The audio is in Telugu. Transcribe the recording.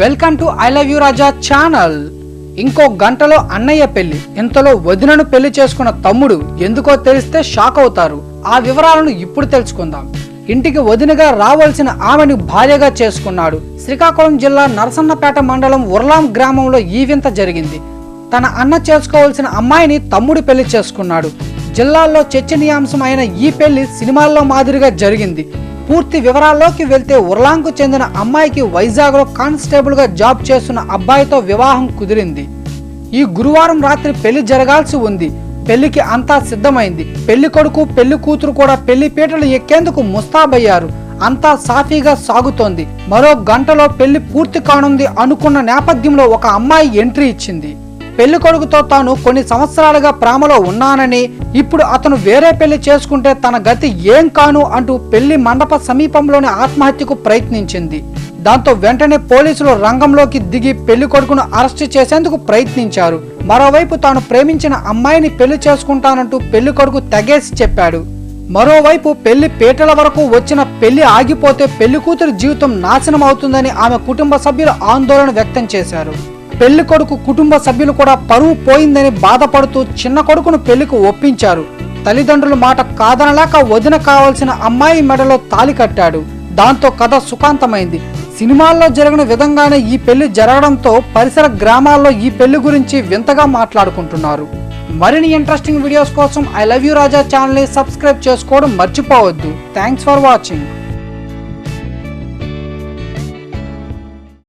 Welcome to I love you Raja channel. ఇంకో గంటలో అన్నయ్య పెళ్ళి ఇంతలో వదినను పెళ్ళి చేసుకున్న తమ్ముడు ఎందుకో తెలిస్తే షాక్ అవుతారు. ఆ వివరాలను ఇప్పుడు తెలుసుకుందాం. ఇంటికి వదినగా రావాల్సిన ఆమెను భార్యగా చేసుకున్నాడు. శ్రీకాకుళం జిల్లా నరసన్నపేట మండలం ఉర్లాం గ్రామంలో ఈ వింత జరిగింది. తన అన్న చేసుకోవాల్సిన అమ్మాయిని తమ్ముడు పెళ్ళి చేసుకున్నాడు. జిల్లాల్లో చర్చనీయాంశం అయిన ఈ పెళ్ళి సినిమాల్లో మాదిరిగా జరిగింది. పూర్తి వివరాల్లోకి వెళ్తే ఉర్లాంకు చెందిన అమ్మాయికి వైజాగ్లో కానిస్టేబుల్గా జాబ్ చేస్తున్న అబ్బాయితో వివాహం కుదిరింది. ఈ గురువారం రాత్రి పెళ్ళి జరగాల్సి ఉంది. పెళ్ళికి అంతా సిద్ధమైంది. పెళ్ళి కొడుకు పెళ్ళి కూతురు కూడా పెళ్ళి పీటలు ఎక్కేందుకు ముస్తాబయ్యారు. అంతా సాఫీగా సాగుతోంది. మరో గంటలో పెళ్ళి పూర్తి కానుంది అనుకున్న నేపథ్యంలో ఒక అమ్మాయి ఎంట్రీ ఇచ్చింది. పెళ్ళి కొడుకుతో తాను కొన్ని సంవత్సరాలుగా ప్రేమలో ఉన్నానని ఇప్పుడు అతను వేరే పెళ్ళి చేసుకుంటే తన గతి ఏం కాను అంటూ పెళ్ళి మండప సమీపంలోని ఆత్మహత్యకు ప్రయత్నించింది. దాంతో వెంటనే పోలీసులు రంగంలోకి దిగి పెళ్ళి కొడుకును అరెస్ట్ చేసేందుకు ప్రయత్నించారు. మరోవైపు తాను ప్రేమించిన అమ్మాయిని పెళ్ళి చేసుకుంటానంటూ పెళ్ళి కొడుకు తెగేసి చెప్పాడు. మరోవైపు పెళ్ళి పీటల వరకు వచ్చిన పెళ్ళి ఆగిపోతే పెళ్ళి కూతురు జీవితం నాశనం అవుతుందని ఆమె కుటుంబ సభ్యులు ఆందోళన వ్యక్తం చేశారు. పెళ్ళి కొడుకు కుటుంబ సభ్యులు కూడా పరువు పోయిందని బాధపడుతూ చిన్న కొడుకును పెళ్ళికి ఒప్పించారు. తల్లిదండ్రుల మాట కాదనలేక వదిన కావాల్సిన అమ్మాయి మెడలో తాలి కట్టాడు. దాంతో కథ సుఖాంతమైంది. సినిమాల్లో జరిగిన విధంగానే ఈ పెళ్ళి జరగడంతో పరిసర గ్రామాల్లో ఈ పెళ్ళి గురించి వింతగా మాట్లాడుకుంటున్నారు. మరిన్ని ఇంట్రెస్టింగ్ వీడియోస్ కోసం ఐ లవ్ యూ రాజా ఛానల్ని సబ్స్క్రైబ్ చేసుకోవడం మర్చిపోవద్దు. Thanks for watching